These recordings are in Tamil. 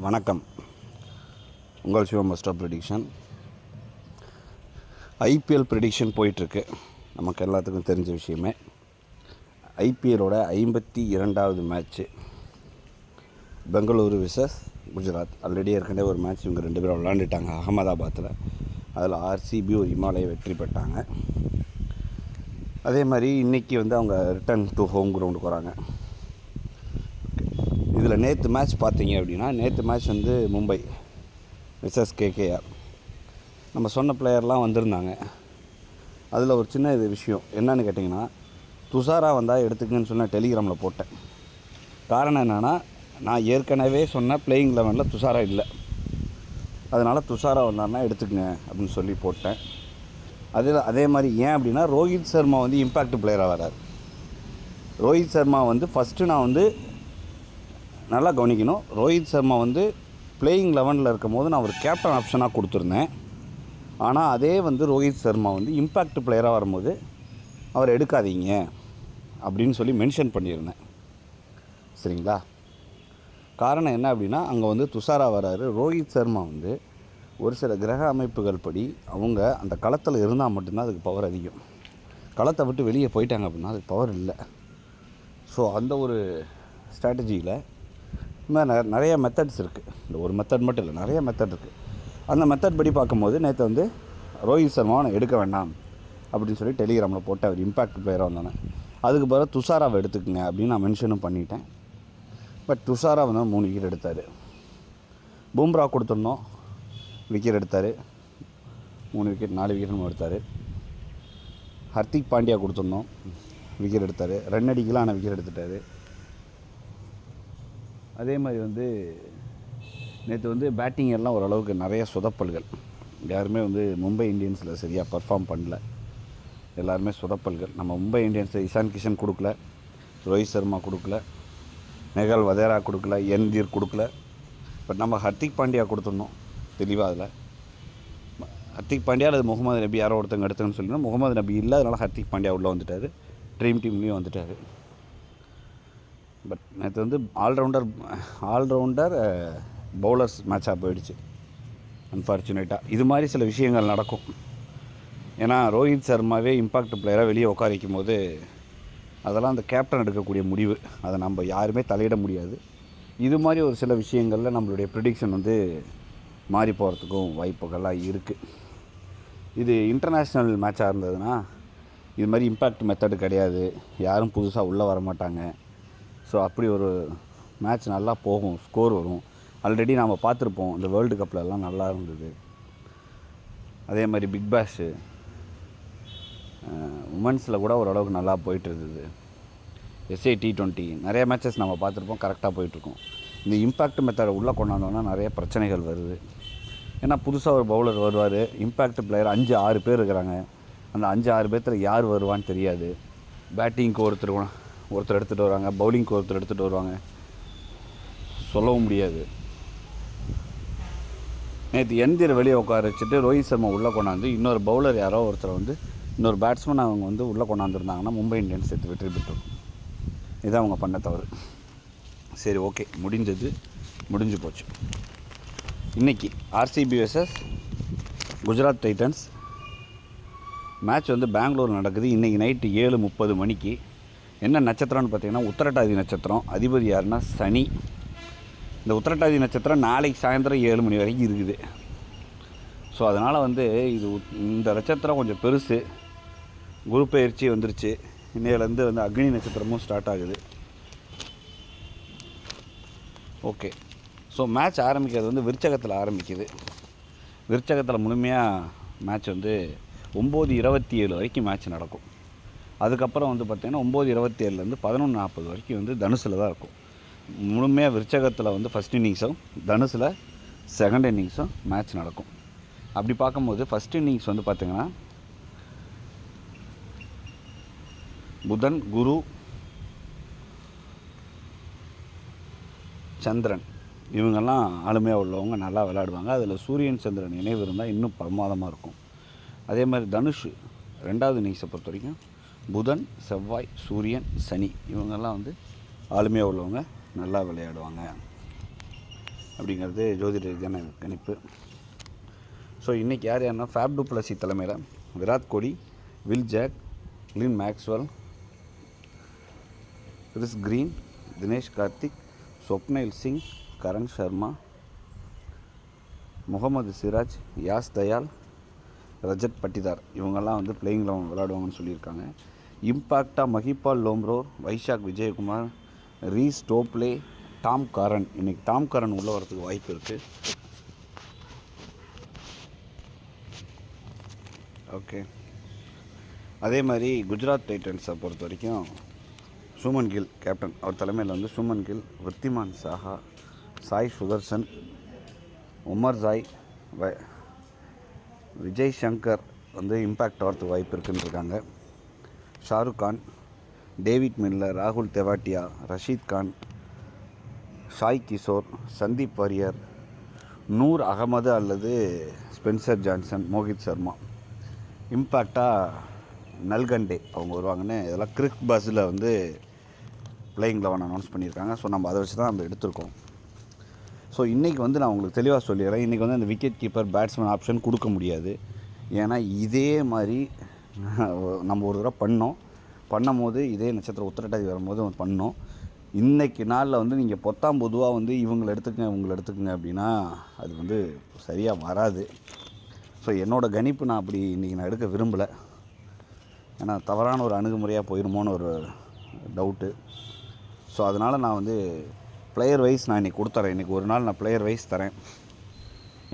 வணக்கம். உங்கள் சிவம் மஸ்டா ப்ரிடிக்ஷன் ஐபிஎல் ப்ரிடிக்ஷன் போயிட்டுருக்கு. நமக்கு எல்லாத்துக்கும் தெரிஞ்ச விஷயமே. ஐபிஎலோட ஐம்பத்தி இரண்டாவது match Bengaluru versus Gujarat. Already ஏற்கனவே ஒரு மேட்ச் இவங்க ரெண்டு பேரும் விளாண்டுட்டாங்க அகமதாபாத்தில் அதில் ஆர்சிபி ஒரு இமாலய வெற்றி பெற்றாங்க. அதே மாதிரி இன்றைக்கி வந்து அவங்க ரிட்டர்ன் டு ஹோம் கிரவுண்டுக்கு வராங்க இதில் நேற்று மேட்ச் பார்த்தீங்க அப்படின்னா நேற்று மேட்ச் வந்து மும்பை விசஸ் கேகேஆர் நம்ம சொன்ன பிளேயர்லாம் வந்திருந்தாங்க. அதில் ஒரு சின்ன இது விஷயம். என்னன்னு கேட்டிங்கன்னா துஷாரா வந்தால் எடுத்துக்கங்கன்னு சொன்ன டெலிகிராமில் போட்டேன். காரணம் என்னென்னா நான் ஏற்கனவே சொன்ன பிளேயிங் லெவனில் துஷாரா இல்லை. அதனால் துஷாரா வந்தாருன்னா எடுத்துக்கங்க அப்படின்னு சொல்லி போட்டேன். அதில் அதே மாதிரி ஏன் அப்படின்னா ரோஹித் சர்மா வந்து இம்பேக்ட் பிளேயராக வரார். ரோஹித் சர்மா வந்து ஃபஸ்ட்டு நான் வந்து நல்லா கவனிக்கணும். ரோஹித் சர்மா வந்து பிளேயிங் லெவனில் இருக்கும் போது நான் ஒரு கேப்டன் ஆப்ஷனாக கொடுத்துருந்தேன். ஆனால் அதே வந்து ரோஹித் சர்மா வந்து இம்பேக்ட் பிளேயராக வரும்போது அவர் எடுக்காதீங்க அப்படின்னு சொல்லி மென்ஷன் பண்ணியிருந்தேன். சரிங்களா? காரணம் என்ன அப்படின்னா அங்கே வந்து துஷாரா வராரு. ரோஹித் சர்மா வந்து ஒரு சில கிரக அமைப்புகள் படி அவங்க அந்த களத்தில் இருந்தால் மட்டும்தான் அதுக்கு பவர் அதிகம். களத்தை விட்டு வெளியே போயிட்டாங்க அப்படின்னா அதுக்கு பவர் இல்லை. ஸோ அந்த ஒரு ஸ்ட்ராட்டஜியில் மாதிரி நிறைய மெத்தட்ஸ் இருக்குது இந்த ஒரு மெத்தட் மட்டும் இல்லை நிறைய மெத்தட் இருக்குது அந்த மெத்தட் படி பார்க்கும்போது நேற்று வந்து ரோஹித் சர்மாவை நான் எடுக்க வேண்டாம் அப்படின்னு சொல்லி டெலிகிராமில் போட்டு அவர் இம்பேக்ட் பிளேயராக வந்தானே அதுக்கு பிறகு துஷாராவை எடுத்துக்கங்க அப்படின்னு நான் மென்ஷனும் பண்ணிட்டேன். பட் துஷாரா வந்து மூணு விக்கெட் எடுத்தார். பும்ரா கொடுத்துருந்தோம் விக்கெட் எடுத்தார். மூணு விக்கெட் நாலு விக்கெட் எடுத்தார். ஹர்திக் பாண்டியா கொடுத்துருந்தோம் விக்கெட் எடுத்தார். ரன் அடிக்கலாம் ஆனால் விக்கெட் எடுத்துட்டார். அதே மாதிரி வந்து நேற்று வந்து பேட்டிங் எல்லாம் ஓரளவுக்கு நிறைய சொதப்பல்கள். யாருமே வந்து மும்பை இந்தியன்ஸில் சரியாக பர்ஃபார்ம் பண்ணல. எல்லாருமே சொதப்பல்கள். நம்ம மும்பை இந்தியன்ஸில் இஷான் கிஷன் கொடுக்கல ரோஹித் சர்மா கொடுக்கல நெகல் வதேரா கொடுக்கல என்தீர் கொடுக்கல. பட் நம்ம ஹர்திக் பாண்டியா கொடுத்துருந்தோம் தெளிவாக அதில். ஹர்திக் பாண்டியா அல்லது முகமது நபி யாரோ ஒருத்தங்க எடுத்துன்னு சொல்லியிருந்தோம் முகமது நபி இல்லை அதனால் ஹர்திக் பாண்டியா உள்ளே வந்துட்டார். ட்ரீம் டீம்லேயும் வந்துட்டார். பட் நேற்று வந்து ஆல்ரவுண்டர் ஆல்ரவுண்டர் பவுலர்ஸ் மேட்சாக போயிடுச்சு. அன்ஃபார்ச்சுனேட்டாக இது மாதிரி சில விஷயங்கள் நடக்கும். ஏன்னா ரோஹித் சர்மாவே இம்பாக்ட் பிளேயராக வெளியே உட்கார வைக்கும் போது அதெல்லாம் அந்த கேப்டன் எடுக்கக்கூடிய முடிவு. அதை நம்ம யாருமே தலையிட முடியாது. இது மாதிரி ஒரு சில விஷயங்களில் நம்மளுடைய ப்ரிடிக்ஷன் வந்து மாறி போகிறதுக்கும் வாய்ப்புகள்லாம் இருக்குது இது இன்டர்நேஷ்னல் மேட்சாக இருந்ததுன்னா இது மாதிரி இம்பேக்ட் மெத்தடு கிடையாது. யாரும் புதுசாக உள்ளே வர மாட்டாங்க ஸோ அப்படி ஒரு மேட்ச் நல்லா போகும் ஸ்கோர் வரும். ஆல்ரெடி நாம் பார்த்துருப்போம் இந்த வேர்ல்டு கப்லலாம் நல்லா இருந்தது. அதே மாதிரி பிக் பேஷு உமன்ஸில் கூட ஓரளவுக்கு நல்லா போயிட்டு இருந்தது எஸ்ஏ டி டுவெண்ட்டி நிறைய மேட்சஸ் நம்ம பார்த்துருப்போம் கரெக்டாக போயிட்டுருக்கோம். இந்த இம்பேக்ட் மெத்தடை உள்ளே கொண்டாந்தோன்னா நிறைய பிரச்சனைகள் வருது. ஏன்னா புதுசாக ஒரு பவுலர் வருவார் இம்பேக்ட் பிளேயர் அஞ்சு ஆறு பேர் இருக்கிறாங்க. அந்த அஞ்சு ஆறு பேர்த்தில் யார் வருவான்னு தெரியாது. பேட்டிங்க்கு ஒருத்தர் ஒருத்தர் எடுத்துகிட்டு வருவாங்க பவுலிங்க்கு ஒருத்தர் எடுத்துகிட்டு வருவாங்க. சொல்லவும் முடியாது. நேற்று எந்திர வெளியே உட்கார வச்சுட்டு ரோஹித் சர்மா உள்ளே கொண்டாந்து இன்னொரு பவுலர் யாரோ ஒருத்தர் வந்து இன்னொரு பேட்ஸ்மேன் அவங்க வந்து உள்ளே கொண்டாந்துருந்தாங்கன்னா மும்பை இந்தியன்ஸ் சேர்த்து வெற்றி பெற்றிருக்கும் இதுதான் அவங்க பண்ண தவறு. சரி ஓகே முடிஞ்சது முடிஞ்சு போச்சு. இன்றைக்கி RCB vs Gujarat titans match வந்து பெங்களூர் நடக்குது. இன்றைக்கி நைட்டு ஏழு முப்பது மணிக்கு. என்ன நட்சத்திரம்னு பார்த்தீங்கன்னா உத்தரட்டாதி நட்சத்திரம். அதிபதி யாருன்னா சனி. இந்த உத்திரட்டாதி நட்சத்திரம் நாளைக்கு சாயந்தரம் ஏழு மணி வரைக்கும் இருக்குது. ஸோ அதனால் வந்து இது இந்த நட்சத்திரம் கொஞ்சம் பெருசு. குரு பயிற்சி வந்துருச்சு. இன்னையிலேருந்து வந்து அக்னி நட்சத்திரமும் ஸ்டார்ட் ஆகுது. ஓகே ஸோ மேட்ச் ஆரம்பிக்கிறது வந்து விருச்சகத்தில் ஆரம்பிக்குது. விருச்சகத்தில் முழுமையாக மேட்ச் வந்து ஒம்பது இருபத்தி ஏழு வரைக்கும் மேட்ச் நடக்கும். அதுக்கப்புறம் வந்து பார்த்திங்கன்னா ஒம்பது இருபத்தி ஏழுலேருந்து பதினொன்று நாற்பது வரைக்கும் வந்து தனுசில் தான் இருக்கும். முழுமையாக விருச்சகத்தில் வந்து ஃபஸ்ட் இன்னிங்ஸும் தனுசில் செகண்ட் இன்னிங்ஸும் மேட்ச் நடக்கும். அப்படி பார்க்கும்போது ஃபஸ்ட் இன்னிங்ஸ் வந்து பார்த்திங்கன்னா புதன் குரு சந்திரன் இவங்கெல்லாம் ஆளுமையாக உள்ளவங்க நல்லா விளையாடுவாங்க. அதில் சூரியன் சந்திரன் நினைவு இருந்தால் இன்னும் பிரமாதமாக இருக்கும். அதே மாதிரி தனுஷ் ரெண்டாவது இன்னிங்ஸை பொறுத்த வரைக்கும் புதன் செவ்வாய் சூரியன் சனி இவங்கெல்லாம் வந்து ஆளுமையாக உள்ளவங்க நல்லா விளையாடுவாங்க. அப்படிங்கிறது ஜோதிட ரீதியான கணிப்பு. ஸோ இன்றைக்கி யார் யாருன்னா ஃபேப் பிளஸி தலைமையில் Virat Kohli Will Jacks Lin Maxwell Chris Green Dinesh Karthik Swapnil Singh Karan Sharma Mohammed Siraj Yash Dayal Rajat Patidar. இவங்கெல்லாம் வந்து பிளேயிங் லெவன் விளையாடுவாங்கன்னு சொல்லியிருக்காங்க. இம்பாக்டாக Mahipal Lomror Vyshak Vijaykumar Reece Topley Tom Curran இன்றைக்கி டாம் காரன் உள்ளே வரதுக்கு வாய்ப்பு இருக்குது ஓகே அதே மாதிரி குஜராத் டைட்டன்ஸை பொறுத்த வரைக்கும் சுமன் கில் கேப்டன் அவர் தலைமையில் வந்து சுமன் கில் விருத்திமான் சாஹா சாய் சுதர்சன் உமர் ஜாய் வ விஜய் சங்கர் வந்து இம்பேக்ட் ஆகிறதுக்கு வாய்ப்பு இருக்குன்னு இருக்காங்க. ஷாருக் கான் டேவிட் மில்லர் ராகுல் தெவாட்டியா ரஷீத் கான் சாய் கிஷோர் சந்தீப் வாரியர் நூர் அகமது அல்லது ஸ்பென்சர் ஜான்சன் மோஹித் சர்மா. இம்பேக்டாக நல்கண்டே அவங்க வருவாங்கன்னு இதெல்லாம் கிரிக் பஸ்ஸில் வந்து பிளேயிங் லெவன் அனௌன்ஸ் பண்ணியிருக்காங்க. ஸோ நம்ம அதை வச்சு தான் நம்ம எடுத்திருக்கோம். ஸோ இன்றைக்கி வந்து நான் உங்களுக்கு தெளிவாக சொல்லிடுறேன். இன்றைக்கி வந்து அந்த விக்கெட் கீப்பர் பேட்ஸ்மேன் ஆப்ஷன் கொடுக்க முடியாது. ஏன்னா இதே மாதிரி நம்ம ஒரு தடவை பண்ணோம். பண்ணும் போது இதே நட்சத்திரம் உத்திரட்டாதி வரும்போது பண்ணோம். இன்றைக்கி நாளில் வந்து நீங்கள் பொத்தாம் பொதுவாக வந்து இவங்களை எடுத்துக்கங்க இவங்களை எடுத்துக்கங்க அப்படின்னா அது வந்து சரியாக வராது. ஸோ என்னோடய கணிப்பு நான் அப்படி இன்றைக்கி நான் எடுக்க விரும்பலை. ஏன்னா தவறான ஒரு அணுகுமுறையாக போயிருமோன்னு ஒரு டவுட்டு ஸோ அதனால் நான் வந்து பிளேயர் வைஸ் நான் இன்றைக்கி கொடுத்துறேன். இன்றைக்கி ஒரு நாள் நான் பிளேயர் வைஸ் தரேன்.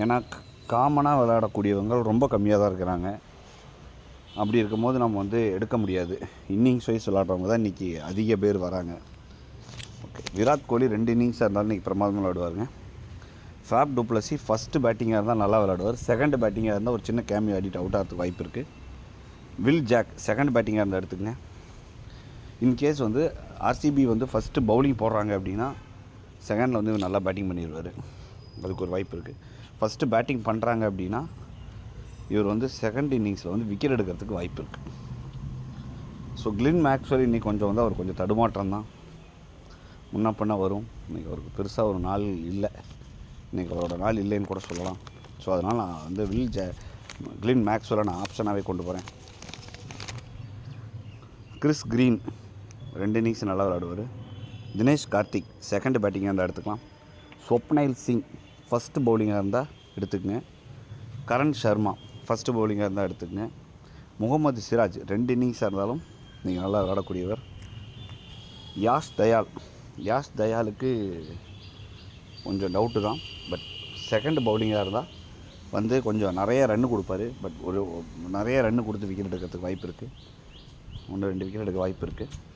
ஏன்னா காமனாக விளையாடக்கூடியவங்க ரொம்ப கம்மியாக தான் இருக்கிறாங்க. அப்படி இருக்கும்போது நம்ம வந்து எடுக்க முடியாது. இன்னிங்ஸ் வைஸ் விளாட்றவங்க தான் இன்றைக்கி அதிக பேர் வராங்க. ஓகே விராட் கோலி ரெண்டு இன்னிங்ஸாக இருந்தாலும் இன்றைக்கி பிரமாதமாக விளையாடுவாருங்க. ஃபேப் டூப்ளசி ஃபஸ்ட்டு பேட்டிங்காக இருந்தால் நல்லா விளாடுவார் செகண்ட் பேட்டிங்காக இருந்தால் ஒரு சின்ன கேமி ஆடிட்டு அவுட் ஆகிறதுக்கு வாய்ப்பு இருக்குது வில் ஜாக் செகண்ட் பேட்டிங்காக இருந்தால் எடுத்துக்கங்க. இன்கேஸ் வந்து ஆர்சிபி வந்து ஃபஸ்ட்டு பவுலிங் போடுறாங்க அப்படின்னா செகண்டில் வந்து இவர் நல்லா பேட்டிங் பண்ணிடுவார் அதுக்கு ஒரு வாய்ப்பு இருக்குது ஃபஸ்ட்டு பேட்டிங் பண்ணுறாங்க அப்படின்னா இவர் வந்து செகண்ட் இன்னிங்ஸில் வந்து விக்கெட் எடுக்கிறதுக்கு வாய்ப்பு இருக்குது ஸோ கிளின் மேக்ஸ்வெல் இன்றைக்கி கொஞ்சம் வந்து அவர் கொஞ்சம் தடுமாற்றம் தான். முன்ன பண்ண வரும். இன்றைக்கி அவருக்கு பெருசாக ஒரு நாள் இல்லை. இன்றைக்கி அவரோட நாள் இல்லைன்னு கூட சொல்லலாம். ஸோ அதனால் நான் வந்து வில் ஜ கிளின் மேக்ஸ்வெலை நான் ஆப்ஷனாகவே கொண்டு போகிறேன் கிறிஸ் க்ரீன் ரெண்டு இன்னிங்ஸ் நல்லா விளாடுவார் தினேஷ் கார்த்திக் செகண்ட் பேட்டிங்காக இருந்தால் எடுத்துக்கலாம். ஸ்வப்னைல் சிங் ஃபஸ்ட்டு பவுலிங்காக இருந்தால் எடுத்துக்கங்க. கரண் சர்மா ஃபஸ்ட்டு பவுலிங்காக இருந்தால் எடுத்துக்கங்க. முகமது சிராஜ் ரெண்டு இன்னிங்ஸாக இருந்தாலும் நீங்கள் நல்லா விளாடக்கூடியவர் யாஷ் தயால் யாஷ் தயாலுக்கு கொஞ்சம் டவுட்டு தான். பட் செகண்ட் பவுலிங்காக இருந்தால் வந்து கொஞ்சம் நிறைய ரன்னு கொடுப்பாரு. பட் ஒரு நிறைய ரன்னு கொடுத்து விக்கெட் எடுக்கிறதுக்கு வாய்ப்பு இருக்குது ஒன்று ரெண்டு விக்கெட் எடுக்க வாய்ப்பு இருக்குது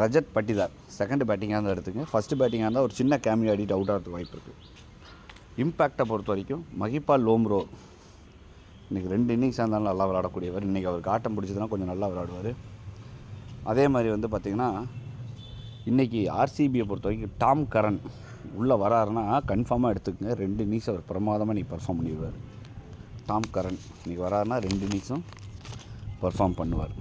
ரஜத் பட்டிதார். செகண்ட் பேட்டிங்காக இருந்தால் எடுத்துங்க. ஃபஸ்ட்டு பேட்டிங்காக இருந்தால் ஒரு சின்ன கேமியோ ஆடிட்டு அவுட் ஆகிறதுக்கு வாய்ப்பு இருக்குது இம்பேக்டை பொறுத்த வரைக்கும் மஹிபால் லோம்ரோ இன்றைக்கி ரெண்டு இன்னிங்ஸாக இருந்தாலும் நல்லா விளாடக்கூடியவர் இன்றைக்கி அவருக்கு ஆட்டம் பிடிச்சதுன்னா கொஞ்சம் நல்லா விளாடுவார் அதே மாதிரி வந்து பார்த்திங்கன்னா இன்றைக்கி ஆர்சிபியை பொறுத்த வரைக்கும் டாம் கரன் உள்ளே வராருன்னா கன்ஃபார்மாக எடுத்துக்கங்க. ரெண்டு இன்னிங்ஸ் அவர் பிரமாதமாக இன்றைக்கி பர்ஃபார்ம் பண்ணிடுவார். டாம் கரன் இன்றைக்கி வராருன்னா ரெண்டு இன்னிங்ஸும் பர்ஃபார்ம் பண்ணுவார்.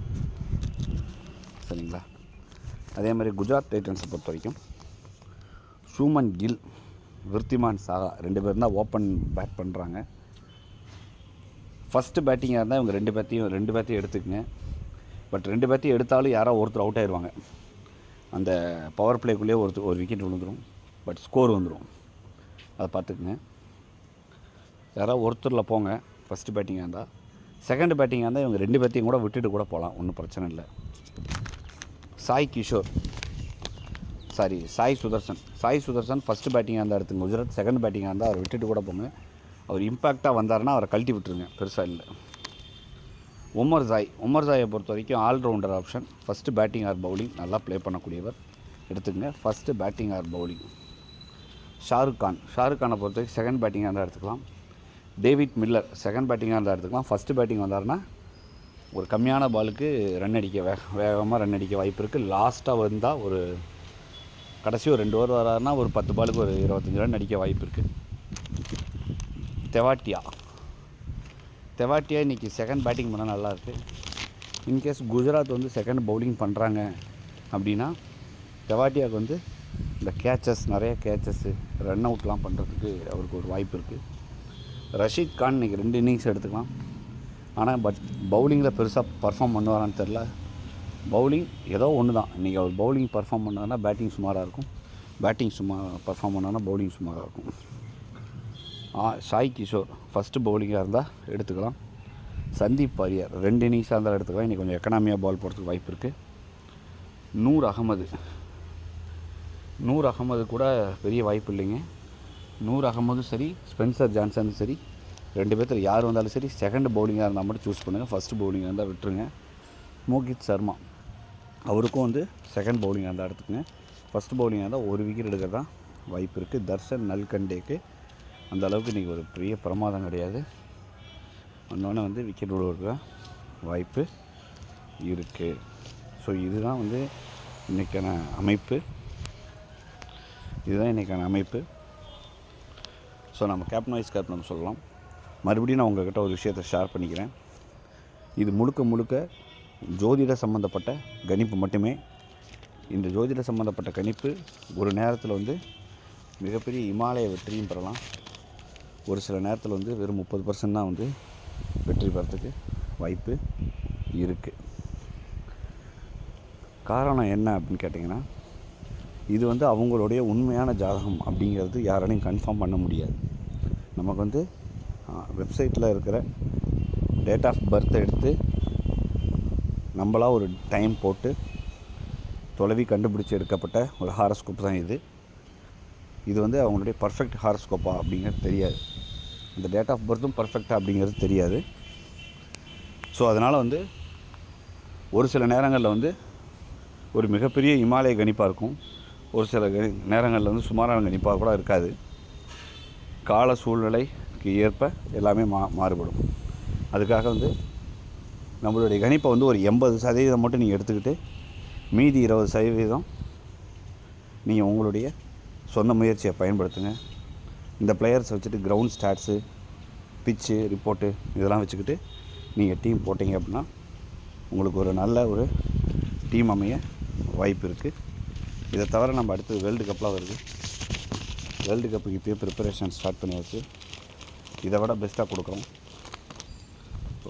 அதே மாதிரி குஜராத் டைட்டன்ஸை பொறுத்த வரைக்கும் சூமன் கில் விருத்திமான் சாகா ரெண்டு பேரும் தான் ஓப்பன் பேட் பண்ணுறாங்க ஃபஸ்ட்டு பேட்டிங்காக இருந்தால் இவங்க ரெண்டு பேர்த்தையும் ரெண்டு பேர்த்தையும் எடுத்துக்கங்க. பட் ரெண்டு பேர்த்தையும் எடுத்தாலும் யாரோ ஒருத்தர் அவுட் ஆயிடுவாங்க அந்த பவர் பிளேக்குள்ளேயே ஒருத்தர் ஒரு விக்கெட் விழுந்துடும் பட் ஸ்கோர் வந்துடும் அதை பார்த்துக்குங்க. யாராவது ஒருத்தரில் போங்க. ஃபஸ்ட்டு பேட்டிங்காக இருந்தால் செகண்ட் பேட்டிங்காக இருந்தால் இவங்க ரெண்டு பேர்த்தையும் கூட விட்டுட்டு கூட போகலாம். ஒன்றும் பிரச்சனை இல்லை. சாய் கிஷோர். சாரி சாய் சுதர்சன். சாய் சுதர்சன் ஃபஸ்ட்டு பேட்டிங்காக இருந்தால் எடுத்துங்க. குஜராத் செகண்ட் பேட்டிங்காக இருந்தால் அவர் விட்டுட்டு கூட போங்க. அவர் இம்பேக்டாக வந்தாருன்னா அவரை கழட்டி விட்டுருங்க. பெருசாக இல்லை. உமர் ஜாய் உமர் ஜாயை பொறுத்த வரைக்கும் all-rounder option first batting or bowling நல்லா ப்ளே பண்ணக்கூடியவர். எடுத்துக்கங்க. First batting or bowling Shahrukh Khan. Shahrukh கானை பொறுத்த வரைக்கும் செகண்ட் பேட்டிங்காக இருந்தால் எடுத்துக்கலாம். David Miller. செகண்ட் பேட்டிங்காக இருந்தால் எடுத்துக்கலாம். ஃபஸ்ட்டு பேட்டிங் வந்தாருன்னா ஒரு கம்மியான பாலுக்கு ரன் அடிக்க வே வேகமாக ரன் அடிக்க வாய்ப்பு இருக்குது லாஸ்ட்டாக வந்தால் ஒரு கடைசி ஒரு ரெண்டு ஓவர் வராருன்னா ஒரு பத்து பாலுக்கு ஒரு இருபத்தஞ்சி ரன் அடிக்க வாய்ப்பு இருக்குது தெவாட்டியா. தெவாட்டியா இன்றைக்கி செகண்ட் பேட்டிங் பண்ணால் நல்லாயிருக்கு இன்கேஸ் குஜராத் வந்து செகண்ட் பவுலிங் பண்ணுறாங்க அப்படின்னா தெவாட்டியாவுக்கு வந்து இந்த கேச்சஸ் நிறைய கேச்சஸ்ஸு ரன் அவுட்லாம் பண்ணுறதுக்கு அவருக்கு ஒரு வாய்ப்பு இருக்குது ரஷீத் கான் இன்றைக்கி ரெண்டு இன்னிங்ஸ் எடுத்துக்கலாம். ஆனால் பட் பவுலிங்கில் பெருசாக பர்ஃபார்ம் பண்ணுவாரான்னு தெரில பவுலிங் ஏதோ ஒன்று தான். இன்றைக்கி அவர் பவுலிங் பர்ஃபார்ம் பண்ணாருன்னா பேட்டிங் சுமாராக இருக்கும். பேட்டிங் சும்மா பர்ஃபார்ம் பண்ணாருன்னா பவுலிங் சுமாராக இருக்கும். சாய் கிஷோர் ஃபஸ்ட்டு பவுலிங்காக இருந்தால் எடுத்துக்கலாம். சந்தீப் வாரியர் ரெண்டு இன்னிங்ஸாக இருந்தாலும் எடுத்துக்கலாம். இன்றைக்கி கொஞ்சம் எக்கனாமியாக பால் போடுறதுக்கு வாய்ப்பு இருக்குது நூர் அகமது. நூர் அகமது கூட பெரிய வாய்ப்பு இல்லைங்க. நூர் அகமதும் சரி ஸ்பென்சர் ஜான்சனும் சரி ரெண்டு பேர்த்தில் யார் வந்தாலும் சரி செகண்ட் பவுலிங்காக இருந்தால் மட்டும் சூஸ் பண்ணுங்கள் ஃபஸ்ட்டு பவுலிங்காக இருந்தால் விட்டுருங்க. மோகித் சர்மா. அவருக்கும் வந்து செகண்ட் பவுலிங்காக இருந்தால் எடுத்துக்கங்க. ஃபஸ்ட் பவுலிங்காக இருந்தால் ஒரு விக்கெட் எடுக்க தான் வாய்ப்பு இருக்குது தர்ஷன் நல்கண்டேக்கு அந்த அளவுக்கு இன்றைக்கி ஒரு பெரிய பிரமாதம் கிடையாது. இன்னொன்று வந்து விக்கெட் விடுவதற்கு வாய்ப்பு இருக்குது ஸோ இதுதான் வந்து இன்றைக்கான அமைப்பு. இதுதான் இன்றைக்கான அமைப்பு. ஸோ நம்ம கேப்டன் வைஸ் கேப்டன் சொல்லலாம். மறுபடியும் நான் உங்கள்கிட்ட ஒரு விஷயத்தை ஷேர் பண்ணிக்கிறேன். இது முழுக்க முழுக்க ஜோதிட சம்மந்தப்பட்ட கணிப்பு மட்டுமே. இந்த ஜோதிட சம்மந்தப்பட்ட கணிப்பு ஒரு நேரத்தில் வந்து மிகப்பெரிய இமாலய வெற்றியும் பெறலாம். ஒரு சில நேரத்தில் வந்து வெறும் முப்பது பர்சன்ட் தான் வந்து வெற்றி பெறத்துக்கு வாய்ப்பு இருக்குது காரணம் என்ன அப்படின்னு கேட்டிங்கன்னா இது வந்து அவங்களுடைய உண்மையான ஜாதகம் அப்படிங்கிறது யாராலையும் கன்ஃபார்ம் பண்ண முடியாது. நமக்கு வந்து வெப்சைட்டில் இருக்கிற டேட் ஆஃப் பர்த் எடுத்து நம்மளாக ஒரு டைம் போட்டு தொலைவி கண்டுபிடிச்சி எடுக்கப்பட்ட ஒரு ஹாரஸ்கோப் தான் இது. இது வந்து அவங்களுடைய பர்ஃபெக்ட் ஹாரஸ்கோப்பா அப்படிங்கிறது தெரியாது. இந்த டேட் ஆஃப் பர்த்தும் பர்ஃபெக்டாக அப்படிங்கிறது தெரியாது. ஸோ அதனால் வந்து ஒரு சில நேரங்களில் வந்து ஒரு மிகப்பெரிய இமாலய கணிப்பாக இருக்கும். ஒரு சில கணி நேரங்களில் வந்து சுமாரான கணிப்பாக கூட இருக்காது. கால சூழ்நிலை சூழ்நிலைக்கு ஏற்ப எல்லாமே மா மாறுபடும். அதுக்காக வந்து நம்மளுடைய கணிப்பை வந்து ஒரு எண்பது சதவீதம் மட்டும் நீங்கள் எடுத்துக்கிட்டு மீதி இருபது சதவீதம் நீங்கள் உங்களுடைய சொந்த முயற்சியை பயன்படுத்துங்க. இந்த பிளேயர்ஸ் வச்சுட்டு கிரவுண்ட் ஸ்டாட்ஸு பிச்சு ரிப்போர்ட்டு இதெல்லாம் வச்சுக்கிட்டு நீங்கள் டீம் போட்டிங்க அப்படின்னா உங்களுக்கு ஒரு நல்ல ஒரு டீம் அமைய வாய்ப்பு இருக்குது இதை தவிர நம்ம அடுத்து வேர்ல்டு கப்பெலாம் வருது. வேர்ல்டு கப்புக்கு இப்போயே ப்ரிப்பரேஷன் ஸ்டார்ட் பண்ணியாச்சு. இதை விட பெஸ்ட்டாக கொடுக்குறோம்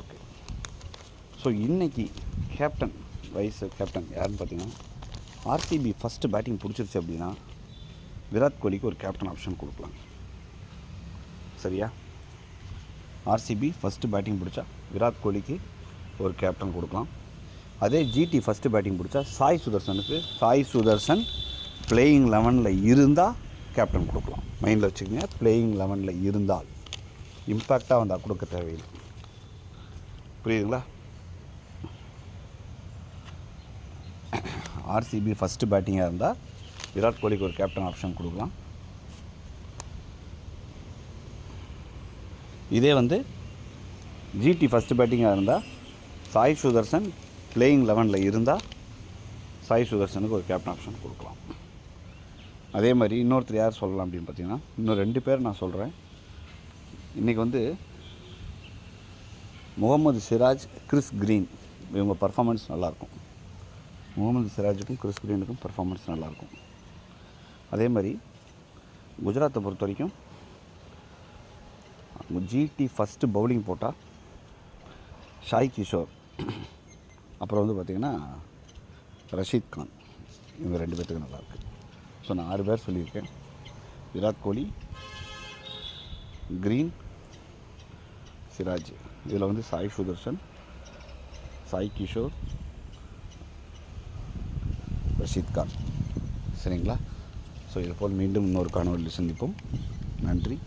ஓகே ஸோ இன்றைக்கி கேப்டன் வைஸ் கேப்டன் யாருன்னு பார்த்தீங்கன்னா ஆர்சிபி ஃபஸ்ட்டு பேட்டிங் பிடிச்சிருச்சு அப்படின்னா விராட் கோலிக்கு ஒரு கேப்டன் ஆப்ஷன் கொடுக்கலாம். சரியா? ஆர்சிபி ஃபஸ்ட்டு பேட்டிங் பிடிச்சா விராட் கோலிக்கு ஒரு கேப்டன் கொடுக்கலாம். அதே ஜிடி ஃபஸ்ட்டு பேட்டிங் பிடிச்சா சாய் சுதர்சனுக்கு சாய் சுதர்சன் பிளேயிங் லெவனில் இருந்தால் கேப்டன் கொடுக்கலாம். மைண்டில் வச்சுக்கோங்க பிளேயிங் லெவனில் இருந்தால். இம்பேக்டாக வந்தால் கொடுக்க தேவையில்லை. புரியுதுங்களா? ஆர்சிபி ஃபஸ்ட்டு பேட்டிங்காக இருந்தால் விராட் கோலிக்கு ஒரு கேப்டன் ஆப்ஷன் கொடுக்கலாம். இதே வந்து ஜிடி ஃபஸ்ட்டு பேட்டிங்காக இருந்தால் சாய் சுதர்சன் பிளேயிங் லெவனில் இருந்தால் சாய் சுதர்சனுக்கு ஒரு கேப்டன் ஆப்ஷன் கொடுக்கலாம். அதே மாதிரி இன்னொருத்தர் யார் சொல்லலாம் அப்படின்னு பார்த்தீங்கன்னா இன்னும் ரெண்டு பேர் நான் சொல்கிறேன் இன்றைக்கி வந்து முகமது சிராஜ் கிறிஸ் க்ரீன். இவங்க பர்ஃபாமன்ஸ் நல்லாயிருக்கும். முகமது சிராஜுக்கும் கிறிஸ் கிரீனுக்கும் பர்ஃபாமன்ஸ் நல்லாயிருக்கும். அதே மாதிரி குஜராத்தை பொறுத்த வரைக்கும் ஜிடி ஃபஸ்ட்டு பவுலிங் போட்டால் ஷாய் கிஷோர் அப்புறம் வந்து பார்த்திங்கன்னா ரஷீத் கான். இவங்க ரெண்டு பேர்த்துக்கு நல்லாயிருக்கு. ஸோ நான் ஆறு பேர் சொல்லியிருக்கேன். விராட் கோலி க்ரீன் சிராஜ். இதில் வந்து சாய் சுதர்ஷன் சாய் கிஷோர் ரஷீத் கான். சரிங்களா? ஸோ இதுபோல் மீண்டும் இன்னொரு காணொலியில் சந்திப்போம். நன்றி.